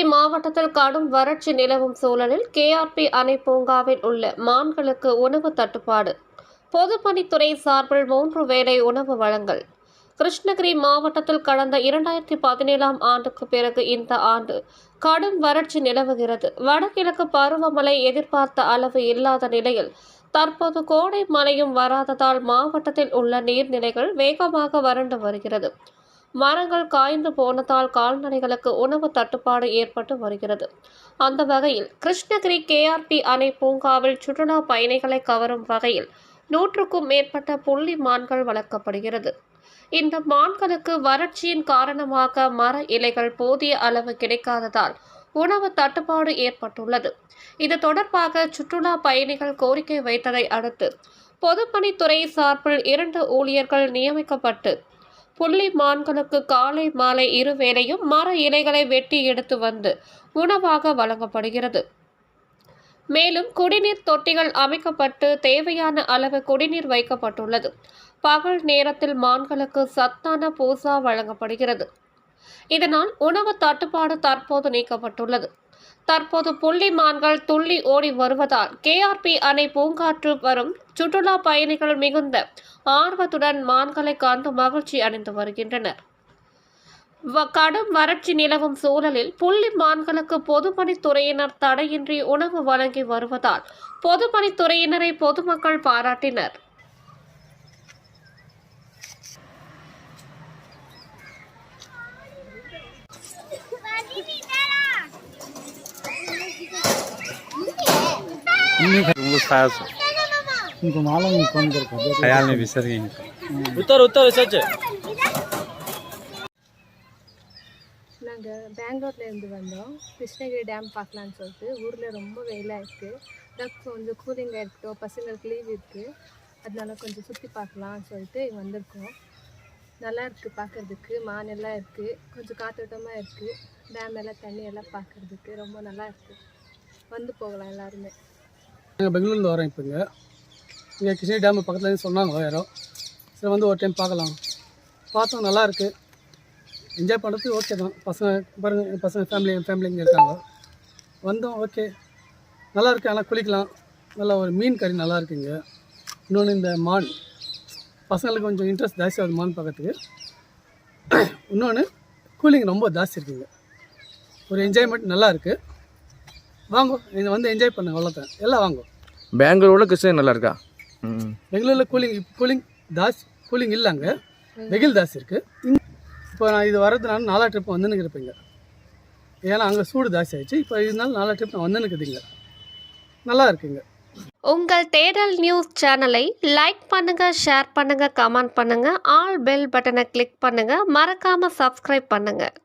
நீலகிரி மாவட்டத்தில் கடும் வறட்சி நிலவும் சூழலில் கேஆர்பி அணை பூங்காவில் உள்ள மான்களுக்கு உணவு தட்டுப்பாடு. பொதுப்பணித்துறை சார்பில் மூன்று வேளை உணவு வழங்கல். கிருஷ்ணகிரி மாவட்டத்தில் கடந்த இரண்டாயிரத்தி பதினேழாம் ஆண்டுக்கு பிறகு இந்த ஆண்டு கடும் வறட்சி நிலவுகிறது. வடகிழக்கு பருவமழை எதிர்பார்த்த அளவு இல்லாத நிலையில் தற்போது கோடை மழையும் வராததால் மாவட்டத்தில் உள்ள நீர்நிலைகள் வேகமாக வறண்டு வருகிறது. மரங்கள் காய்ந்து போனதால் கால்நடைகளுக்கு உணவு தட்டுப்பாடு ஏற்பட்டு வருகிறது. அந்த வகையில் கிருஷ்ணகிரி கேஆர்பி அணை பூங்காவில் சுற்றுலா பயணிகளை கவரும் வகையில் நூற்றுக்கும் மேற்பட்ட புள்ளி மான்கள் வளர்க்கப்படுகிறது. இந்த மான்களுக்கு வறட்சியின் காரணமாக மர இலைகள் போதிய அளவு கிடைக்காததால் உணவு தட்டுப்பாடு ஏற்பட்டுள்ளது. இது தொடர்பாக சுற்றுலா பயணிகள் கோரிக்கை வைத்ததை அடுத்து பொதுப்பணித்துறை சார்பில் இரண்டு ஊழியர்கள் நியமிக்கப்பட்டு புள்ளி மான்களுக்கு காலை மாலை இருவேளையும் மர இலைகளை வெட்டி எடுத்து வந்து உணவாக வழங்கப்படுகிறது. மேலும் குடிநீர் தொட்டிகள் அமைக்கப்பட்டு தேவையான அளவு குடிநீர் வைக்கப்பட்டுள்ளது. பகல் நேரத்தில் மான்களுக்கு சத்தான பூசா வழங்கப்படுகிறது. இதனால் உணவு தட்டுப்பாடு தற்போது நீக்கப்பட்டுள்ளது. தற்போது புள்ளி மான்கள் துள்ளி ஓடி வருவதால் கேஆர்பி அணை பூங்காற்று வரும் சுற்றுலா பயணிகள் மிகுந்த ஆர்வத்துடன் மான்களை காந்து மகிழ்ச்சி அடைந்து வருகின்றனர். கடும் வறட்சி நிலவும் சூழலில் புள்ளி மான்களுக்கு பொதுப்பணித்துறையினர் தடையின்றி உணவு வழங்கி வருவதால் பொதுப்பணித்துறையினரை பொதுமக்கள் பாராட்டினர். ரொம்ப சாசம் इनको मालूम है कौन करता है ख्याल में बिसर गई इनको उत्तर उत्तर सच நாங்கள் பெங்களூர்லேருந்து வந்தோம் கிருஷ்ணகிரி டேம் பார்க்கலான்னு சொல்லிட்டு ஊரில் ரொம்ப வெயிலாக இருக்குது அதான் கொஞ்சம் கூலிங்காக இருக்கட்டும் பசங்களுக்கு லீவ் இருக்குது அதனால கொஞ்சம் சுற்றி பார்க்கலாம்னு சொல்லிட்டு வந்திருக்கோம் நல்லா இருக்குது பார்க்குறதுக்கு மான் எல்லாம் இருக்குது கொஞ்சம் காத்தோட்டமாக இருக்குது டேம் எல்லாம் தண்ணி எல்லாம் பார்க்குறதுக்கு ரொம்ப நல்லா இருக்குது வந்து போகலாம் எல்லாருமே நாங்கள் பெங்களூர்லேருந்து வரோம் இப்போங்க இங்கே கிருஷ்ணகிரி டேம் பக்கத்துலேருந்து சொன்னாங்க யாரோ. சரி வந்து ஒரு டைம் பார்க்கலாம். பார்த்தோம் நல்லா இருக்குது என்ஜாய் பண்ணுறதுக்கு ஓகே தான். பசங்க பாருங்க பசங்க ஃபேமிலி ஃபேமிலி இங்கே இருக்காங்க. வந்தோம் ஓகே நல்லாயிருக்கு ஆனால் குளிக்கலாம். நல்லா ஒரு மீன் கறி நல்லா இருக்குங்க இன்னொன்று இந்த மான். பசங்களுக்கு கொஞ்சம் இன்ட்ரெஸ்ட் ஜாஸ்தி ஆகுது மான் பார்க்கறதுக்கு. இன்னொன்று கூலிங் ரொம்ப ஜாஸ்தி இருக்குங்க ஒரு என்ஜாய்மெண்ட் நல்லா இருக்குது வாங்கோ இதை வந்து என்ஜாய் பண்ணுங்க அவ்வளோதான் எல்லாம் வாங்கோ. பெங்களூரில் கிருஷ்ணகிரி நல்லா இருக்கா? பெங்களூரில் கூலிங் கூலிங் தாஸ் கூலிங் இல்லை அங்கே வெகில் தாஸ் இருக்குது இப்போ நான் இது வரதுனால நாலா ட்ரிப் வந்துன்னு இருப்பேங்க ஏன்னா அங்கே சூடு தாஸ் ஆயிடுச்சு. இப்போ இதனால நாலா ட்ரிப் நான் வந்துன்னு இருக்குதுங்க நல்லா இருக்குங்க உங்கள் தேடல் நியூஸ் சேனலை லைக் பண்ணுங்க ஷேர் பண்ணுங்க கமெண்ட் பண்ணுங்க ஆல் பெல் பட்டனை கிளிக் பண்ணுங்க மறக்காம சப்ஸ்கிரைப் பண்ணுங்க.